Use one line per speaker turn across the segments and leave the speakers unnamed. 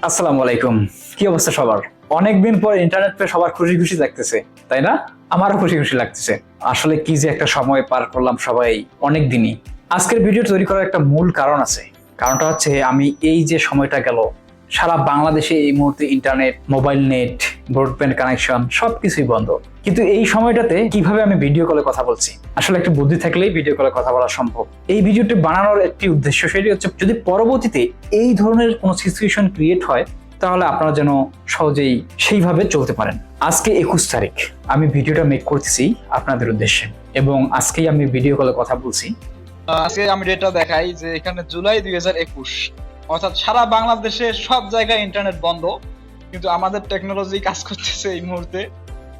আসসালামু আলাইকুম। কি অবস্থা সবার? অনেকদিন পর ইন্টারনেট পেয়ে সবার খুশি খুশি লাগতেছে, তাই না? আমারও খুশি খুশি লাগতেছে। আসলে কি যে একটা সময় পার করলাম সবাই অনেক দিনই আজকের ভিডিও তৈরি করার একটা মূল কারণ আছে। কারণটা হচ্ছে আমি এই যে সময়টা গেল, সারা বাংলাদেশে এই মুহূর্তে internet mobile net broadband connection সবকিছুই বন্ধ। কিন্তু এই সময়টাতে কীভাবে আমি ভিডিও কলে কথা বলছি? আসলে একটা বুদ্ধি থাকলেই ভিডিও কলে কথা বলা সম্ভব। এই ভিডিওটি বানানোর একটি উদ্দেশ্য সেটি হচ্ছে, যদি পরবর্তীতে এই ধরনের কোনো সিচুয়েশন ক্রিয়েট হয়, তাহলে আপনারা যেন সহজেই সেইভাবে চলতে পারেন। আজকে একুশ তারিখ, আমি ভিডিওটা মেক করতেছি আপনাদের উদ্দেশ্যে। এবং আজকেই আমি ভিডিও কলে কথা বলছি।
আজকে আমি ডেটা দেখাই যে এখানে জুলাই দুই হাজার একুশ, অর্থাৎ সারা বাংলাদেশে সব জায়গায় ইন্টারনেট বন্ধ। কিন্তু আমাদের টেকনোলজি কাজ করতেছে এই মুহূর্তে।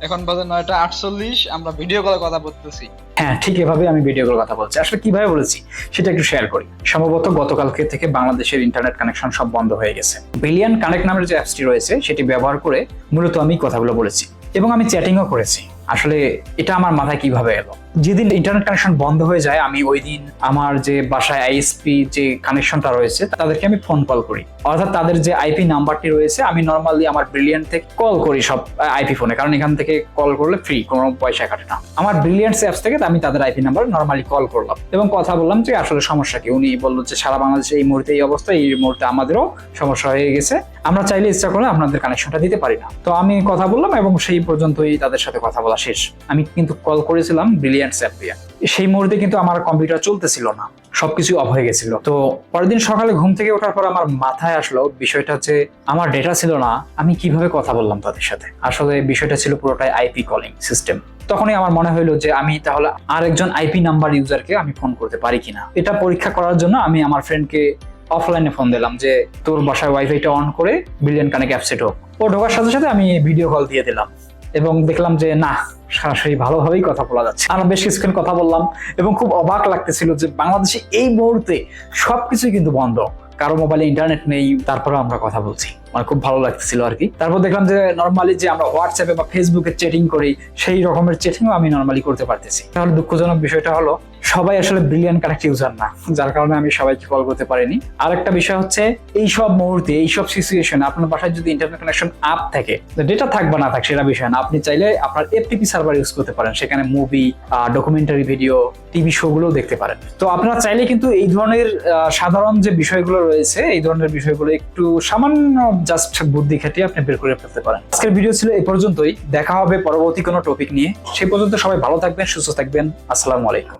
এখন বাজে নয়টা আটচল্লিশ, আমরা ভিডিও কলে কথা বলতেছি।
হ্যাঁ ঠিক এভাবে আমি ভিডিও কল কথা বলছি। আসলে কীভাবে বলেছি? সেটা একটু শেয়ার করি। সম্ভবত গতকালকে থেকে বাংলাদেশের ইন্টারনেট কানেকশন সব বন্ধ হয়ে গেছে। বিলিয়ন কানেক্ট নামের যে অ্যাপসটি রয়েছে, সেটি ব্যবহার করে মূলত আমি কথাগুলো বলেছি এবং আমি চ্যাটিংও করেছি। আসলে এটা আমার মাথায় কীভাবে এলো? যেদিন ইন্টারনেট কানেকশন বন্ধ হয়ে যায়, আমি ওই দিন আমার যে বাসায় আইএসপি যে কানেকশনটা রয়েছে, তাদেরকে আমি ফোন কল করি। অর্থাৎ তাদের যে আইপি নাম্বারটি রয়েছে, আমি নর্মালি আমার ব্রিলিয়ান্ট থেকে কল করি সব আইপি ফোনে কারণ এখান থেকে কল করলে ফ্রি কোনো পয়সা কাটে না। আমার ব্রিলিয়ান্টস অ্যাপস থেকে আমি তাদের আইপি নাম্বার নর্মালি কল করলাম এবং কথা বললাম যে, আসলে সমস্যা কি? উনি বলল যে, সারা বাংলাদেশে এই মুহূর্তে এই অবস্থা, এই মুহূর্তে আমাদেরও সমস্যা হয়ে গেছে। আমরা চাইলে ইচ্ছা করলে আপনাদের কানেকশনটা দিতে পারি না। তো আমি কথা বললাম এবং সেই পর্যন্তই তাদের সাথে কথা বলা শেষ। আমি কিন্তু কল করেছিলাম ব্রিলিয়ান্টস অ্যাপ দিয়ে। সেই মুহূর্তে কিন্তু আমার কম্পিউটার চলতেছিল না। সবকিছু অফ হয়ে গেছিল। তো পরের দিন সকালে ঘুম থেকে ওঠার পর আমার মাথায় আসলো বিষয়টা হচ্ছে, আমার ডেটা ছিল না, আমি কীভাবে কথা বললাম তাদের সাথে? আসলে বিষয়টা ছিল পুরোটাই আইপি কলিং সিস্টেম তখনই আমার মনে হলো যে আমি তাহলে আরেকজন আইপি নাম্বার ইউজারকে আমি ফোন করতে পারি কিনা। এটা পরীক্ষা করার জন্য আমি আমার ফ্রেন্ডকে অফলাইনে ফোন দিলাম যে, তোর বাসায় ওয়াইফাইটা অন করে বিলিয়ন কানেক্ট অ্যাপসে ঢোক ও ঢোকার সাথে সাথে আমি ভিডিও কল দিয়ে দিলাম। এবং দেখলাম যে, না, সরাসরি ভালোভাবেই কথা বলা যাচ্ছে। আমরা বেশ কিছুক্ষণ কথা বললাম এবং খুব অবাক লাগতেছিল যে, বাংলাদেশে এই মুহূর্তে সবকিছুই কিন্তু বন্ধ। কারও মোবাইলে ইন্টারনেট নেই তারপরে আমরা কথা বলছি। মানে খুব ভালো লাগতেছিল আর কি। তারপর দেখলাম যে নর্মালি যে আমরা হোয়াটসঅ্যাপে বা ফেসবুকে চ্যাটিং করি, সেই রকমের চ্যাটিংও আমি নর্মালি করতে পারতেছি। তাহলে দুঃখজনক বিষয়টা হলো, সবাই আসলে ব্রিলিয়ান কানেক্ট ইউজার না, যার কারণে আমি সবাইকে কল করতে পারিনি। আরেকটা বিষয় হচ্ছে এই সব মুহূর্তে এই সব সিচুয়েশন আপনার বাসায় যদি ইন্টারনেট কানেকশন আপ থাকে ডেটা থাকবে না থাক, সেটা বিষয় না। আপনি চাইলে আপনার এফটিপি সার্ভার ইউজ করতে পারেন, সেখানে movie documentary video TV show গুলোও দেখতে পারেন। তো আপনারা চাইলে কিন্তু এই ধরনের সাধারণ যে বিষয়গুলো রয়েছে, এই ধরনের বিষয়গুলো একটু সামান্য জাস্ট বুদ্ধি খাটিয়ে আপনি বের করে ফেলতে পারেন। আজকের ভিডিও ছিল এই পর্যন্তই। দেখা হবে পরবর্তী কোনো টপিক নিয়ে। সেই পর্যন্ত সবাই ভালো থাকবেন, সুস্থ থাকবেন। আসসালামু আলাইকুম।